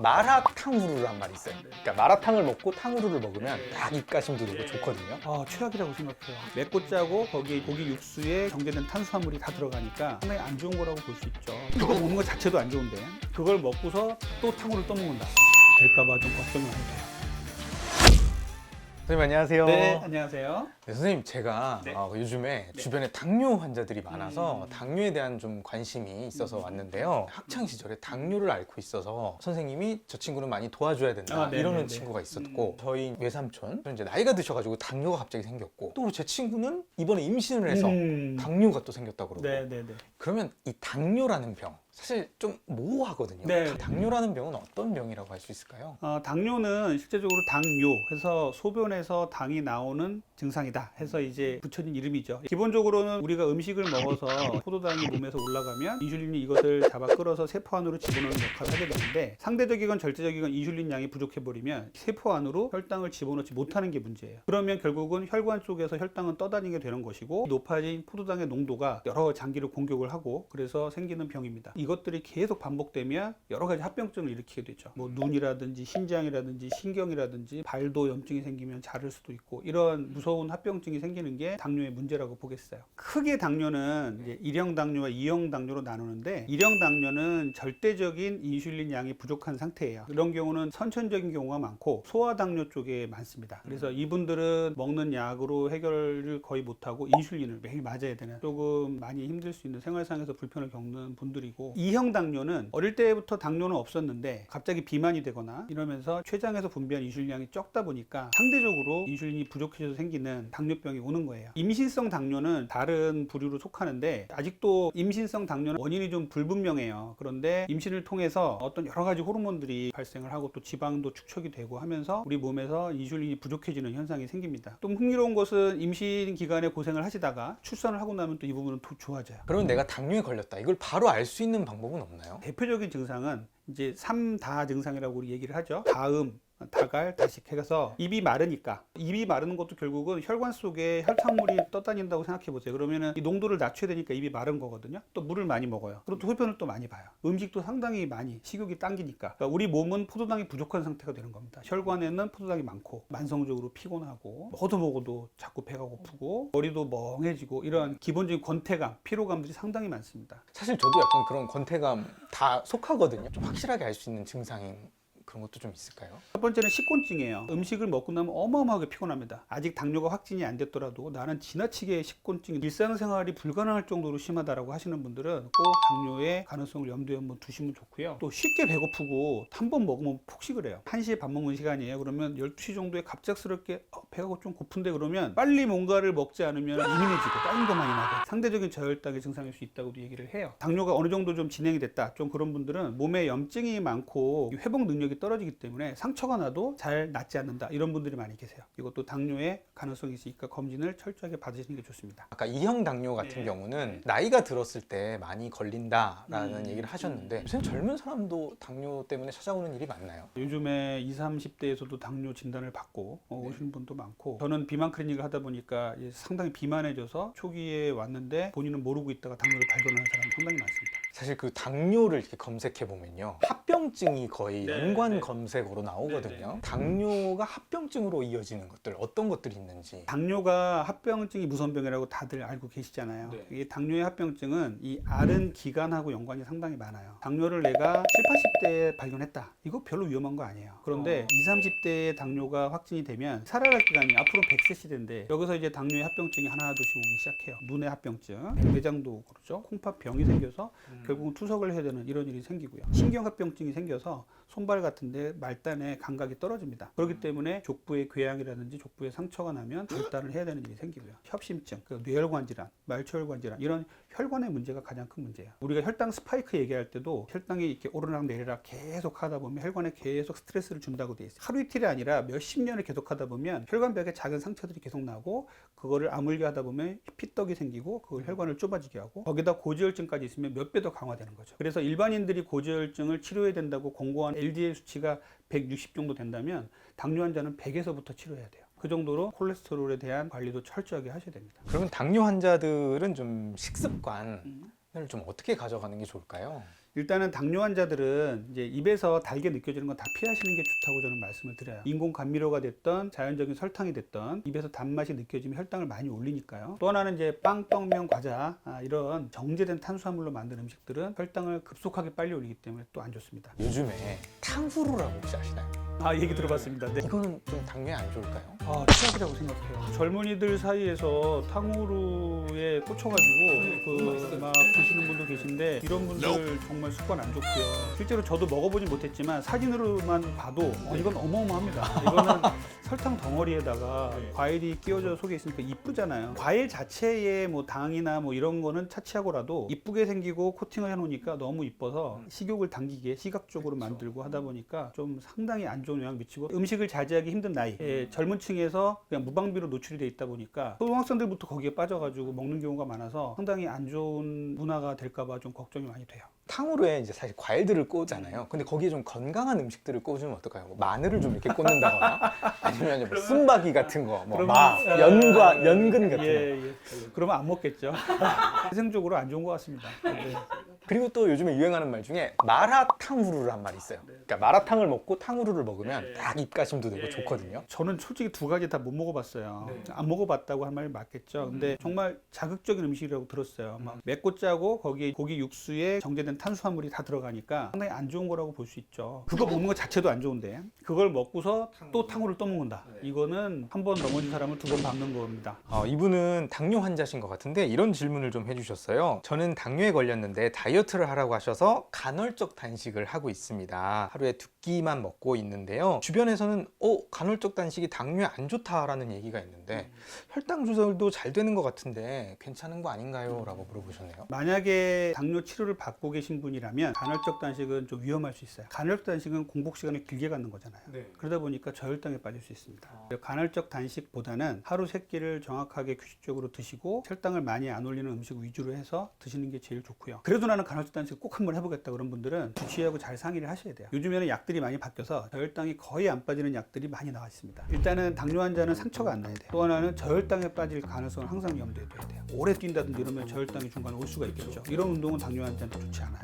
마라탕후루란 말이 있어요. 그러니까 마라탕을 먹고 탕후루를 먹으면 딱 입가심 들고 좋거든요. 아, 최악이라고 생각해요. 맵고 짜고 거기에 고기 육수에 정제된 탄수화물이 다 들어가니까 상당히 안 좋은 거라고 볼 수 있죠. 그거 먹는 것 자체도 안 좋은데 그걸 먹고서 또 탕후루를 또 먹는다. 될까봐 좀 걱정이 많이 돼요. 선생님 안녕하세요. 네, 안녕하세요. 네, 선생님 제가 네. 어, 요즘에 네. 주변에 당뇨 환자들이 많아서 음. 당뇨에 대한 좀 관심이 있어서 왔는데요. 학창 시절에 당뇨를 앓고 있어서 선생님이 저 친구는 많이 도와줘야 된다 아, 네, 이러는 네, 네. 친구가 있었고 음. 저희 외삼촌 이제 나이가 드셔가지고 당뇨가 갑자기 생겼고 또 제 친구는 이번에 임신을 해서 음. 당뇨가 또 생겼다고 그러고 네, 네, 네. 그러면 이 당뇨라는 병 사실 좀 모호하거든요. 네. 당뇨라는 병은 어떤 병이라고 할 수 있을까요? 어, 당뇨는 실제적으로 당뇨 해서 소변에서 당이 나오는 증상이다 해서 이제 붙여진 이름이죠. 기본적으로는 우리가 음식을 먹어서 포도당이 몸에서 올라가면 인슐린이 이것을 잡아 끌어서 세포 안으로 집어넣는 역할을 하게 되는데 상대적이건 절대적이건 인슐린 양이 부족해 버리면 세포 안으로 혈당을 집어넣지 못하는 게 문제예요. 그러면 결국은 혈관 쪽에서 혈당은 떠다니게 되는 것이고 높아진 포도당의 농도가 여러 장기를 공격을 하고 그래서 생기는 병입니다. 이것들이 계속 반복되면 여러 가지 합병증을 일으키게 되죠. 뭐 눈이라든지 신장이라든지 신경이라든지 발도 염증이 생기면 자를 수도 있고 이런 무서운 합병증이 생기는 게 당뇨의 문제라고 보겠어요. 크게 당뇨는 이제 일형 당뇨와 이형 당뇨로 나누는데 일형 당뇨는 절대적인 인슐린 양이 부족한 상태예요. 이런 경우는 선천적인 경우가 많고 소아 당뇨 쪽에 많습니다. 그래서 이분들은 먹는 약으로 해결을 거의 못하고 인슐린을 매일 맞아야 되는 조금 많이 힘들 수 있는 생활상에서 불편을 겪는 분들이고 이형 당뇨는 어릴 때부터 당뇨는 없었는데 갑자기 비만이 되거나 이러면서 췌장에서 분비한 인슐린량이 적다 보니까 상대적으로 인슐린이 부족해져서 생기는 당뇨병이 오는 거예요. 임신성 당뇨는 다른 부류로 속하는데 아직도 임신성 당뇨는 원인이 좀 불분명해요. 그런데 임신을 통해서 어떤 여러 가지 호르몬들이 발생을 하고 또 지방도 축적이 되고 하면서 우리 몸에서 인슐린이 부족해지는 현상이 생깁니다. 또 흥미로운 것은 임신 기간에 고생을 하시다가 출산을 하고 나면 또 이 부분은 더 좋아져요. 그러면 내가 당뇨에 걸렸다. 이걸 바로 알 수 있는 방법은 없나요? 대표적인 증상은 이제 삼다 증상이라고 우리 얘기를 하죠. 다음, 다갈, 다식 해서 입이 마르니까 입이 마르는 것도 결국은 혈관 속에 혈탕물이 떠다닌다고 생각해 보세요. 그러면은 이 농도를 낮춰야 되니까 입이 마른 거거든요. 또 물을 많이 먹어요. 그리고 또 흡연을 또 많이 봐요. 음식도 상당히 많이 식욕이 당기니까 그러니까 우리 몸은 포도당이 부족한 상태가 되는 겁니다. 혈관에는 포도당이 많고 만성적으로 피곤하고 먹어도 먹어도 자꾸 배가 고프고 머리도 멍해지고 이런 기본적인 권태감, 피로감들이 상당히 많습니다. 사실 저도 약간 그런 권태감 다 속하거든요. 좀 확실하게 알 수 있는 증상인 그런 것도 좀 있을까요? 첫 번째는 식곤증이에요. 음식을 먹고 나면 어마어마하게 피곤합니다. 아직 당뇨가 확진이 안 됐더라도 나는 지나치게 식곤증, 일상생활이 불가능할 정도로 심하다라고 하시는 분들은 꼭 당뇨의 가능성을 염두에 한번 두시면 좋고요. 또 쉽게 배고프고 한 번 먹으면 폭식을 해요. 1시에 밥 먹는 시간이에요. 그러면 12시 정도에 갑작스럽게 어, 배가 좀 고픈데 그러면 빨리 뭔가를 먹지 않으면 예민해지고 다른 거 많이 나고 상대적인 저혈당의 증상일 수 있다고도 얘기를 해요. 당뇨가 어느 정도 좀 진행이 됐다. 좀 그런 분들은 몸에 염증이 많고 회복 능력이 떨어지기 때문에 상처가 나도 잘 낫지 않는다. 이런 분들이 많이 계세요. 이것도 당뇨의 가능성이 있으니까 검진을 철저하게 받으시는 게 좋습니다. 아까 이형 당뇨 같은 네. 경우는 나이가 들었을 때 많이 걸린다라는 음. 얘기를 하셨는데 요새 젊은 사람도 당뇨 때문에 찾아오는 일이 많나요? 요즘에 20, 30대에서도 당뇨 진단을 받고 어, 오시는 분도 많고 저는 비만 클리닉을 하다 보니까 상당히 비만해져서 초기에 왔는데 본인은 모르고 있다가 당뇨를 발견하는 사람이 상당히 많습니다. 사실 그 당뇨를 이렇게 검색해 보면요 합병증이 거의 네, 연관 네. 검색어로 나오거든요. 네, 네. 당뇨가 합병증으로 이어지는 것들 어떤 것들이 있는지. 당뇨가 합병증이 무선병이라고 다들 알고 계시잖아요. 네. 이 당뇨의 합병증은 이 앓은 기간하고 연관이 상당히 많아요. 당뇨를 내가 7, 80대에 발견했다. 이거 별로 위험한 거 아니에요. 그런데 어. 20, 30대에 당뇨가 확진이 되면 살아갈 기간이 앞으로 100세 시대인데 여기서 이제 당뇨의 합병증이 하나 둘씩 오기 시작해요. 눈의 합병증, 백내장도 그렇죠. 콩팥병이 생겨서 결국은 투석을 해야 되는 이런 일이 생기고요. 신경합병증이 생겨서 손발 같은데 말단의 감각이 떨어집니다. 그렇기 때문에 족부의 궤양이라든지 족부에 상처가 나면 절단을 해야 되는 일이 생기고요. 협심증, 그 뇌혈관 질환, 말초혈관 질환 이런 혈관의 문제가 가장 큰 문제예요. 우리가 혈당 스파이크 얘기할 때도 혈당이 이렇게 오르락 내리락 계속 하다 보면 혈관에 계속 스트레스를 준다고 돼 있어요. 하루 이틀이 아니라 몇십 년을 계속 하다 보면 혈관벽에 작은 상처들이 계속 나고 그거를 아물게 하다 보면 피떡이 생기고 그걸 혈관을 좁아지게 하고 거기다 고지혈증까지 있으면 몇 배 더 강화되는 거죠. 그래서 일반인들이 고지혈증을 치료해야 된다고 권고한 LDL 수치가 160 정도 된다면 당뇨 환자는 100에서부터 치료해야 돼요. 그 정도로 콜레스테롤에 대한 관리도 철저하게 하셔야 됩니다. 그러면 당뇨 환자들은 좀 식습관을 음. 좀 어떻게 가져가는 게 좋을까요? 일단은 당뇨 환자들은 이제 입에서 달게 느껴지는 건 다 피하시는 게 좋다고 저는 말씀을 드려요. 인공 감미료가 됐던 자연적인 설탕이 됐던 입에서 단맛이 느껴지면 혈당을 많이 올리니까요. 또 하나는 이제 빵, 떡면, 과자 아, 이런 정제된 탄수화물로 만든 음식들은 혈당을 급속하게 빨리 올리기 때문에 또 안 좋습니다. 요즘에 탕후루라고 혹시 아시나요? 아 얘기 들어봤습니다. 네. 이거는 좀 당뇨에 안 좋을까요? 아, 최악이라고 생각해요. 젊은이들 사이에서 탕후루에 꽂혀가지고 그 막 드시는 분도 계신데 이런 분들 정말 습관 안 좋고요. 실제로 저도 먹어보진 못했지만 사진으로만 봐도 어, 이건 어마어마합니다. 이거는 설탕 덩어리에다가 과일이 끼워져 속에 있으니까 이쁘잖아요. 과일 자체에 뭐 당이나 뭐 이런 거는 차치하고라도 이쁘게 생기고 코팅을 해놓으니까 너무 이뻐서 식욕을 당기게 시각적으로 만들고 하다 보니까 좀 상당히 안 좋은 영향 미치고 음식을 자제하기 힘든 나이 에 젊은 층에서 그냥 무방비로 노출이 돼 있다 보니까 초등학생들부터 거기에 빠져가지고 먹는 경우가 많아서 상당히 안 좋은 문화가 될까봐 좀 걱정이 많이 돼요. 탕후루에 이제 사실 과일들을 꽂잖아요. 근데 거기에 좀 건강한 음식들을 꽂으면 어떨까요? 뭐 마늘을 좀 이렇게 꽂는다거나 아니면 뭐 쓴바기 같은 거, 뭐 그러면- 마, 연과 연근 같은 거. 예, 예. 그러면 안 먹겠죠. 회생적으로 안 좋은 것 같습니다. 네. 그리고 또 요즘에 유행하는 말 중에 마라탕후루란 말이 있어요. 그러니까 마라탕을 먹고 탕후루를 먹으면 딱 입가심도 되고 좋거든요. 저는 솔직히 두 가지 다 못 먹어봤어요. 안 먹어봤다고 할 말이 맞겠죠. 근데 정말 자극적인 음식이라고 들었어요. 막 맵고 짜고 거기에 고기 육수에 정제된 탄수화물이 다 들어가니까 상당히 안 좋은 거라고 볼 수 있죠. 그거 먹는 것 자체도 안 좋은데 그걸 먹고서 또 탕후루를 또 먹는다. 이거는 한 번 넘어진 사람을 두번 밟는 겁니다. 어, 이분은 당뇨 환자신 것 같은데 이런 질문을 좀 해주셨어요. 저는 당뇨에 걸렸는데 다이 어트를 하라고 하셔서 간헐적 단식을 하고 있습니다. 하루에 두 끼만 먹고 있는데요. 주변에서는 어 간헐적 단식이 당뇨에 안 좋다라는 얘기가 있는데 혈당 조절도 잘 되는 것 같은데 괜찮은 거 아닌가요?라고 물어보셨네요. 만약에 당뇨 치료를 받고 계신 분이라면 간헐적 단식은 좀 위험할 수 있어요. 간헐적 단식은 공복 시간을 길게 갖는 거잖아요. 그러다 보니까 저혈당에 빠질 수 있습니다. 간헐적 단식보다는 하루 세 끼를 정확하게 규칙적으로 드시고 혈당을 많이 안 올리는 음식 위주로 해서 드시는 게 제일 좋고요. 그래도 나는 간헐적 단식 꼭 한번 해보겠다 그런 분들은 주치의하고 잘 상의를 하셔야 돼요. 요즘에는 약들이 많이 바뀌어서 저혈당이 거의 안 빠지는 약들이 많이 나와 있습니다. 일단은 당뇨 환자는 상처가 안 나야 돼요. 또 하나는 저혈당에 빠질 가능성을 항상 염두에 둬야 돼요. 오래 뛴다든지 이러면 저혈당이 중간에 올 수가 있겠죠. 이런 운동은 당뇨 환자한테 좋지 않아요.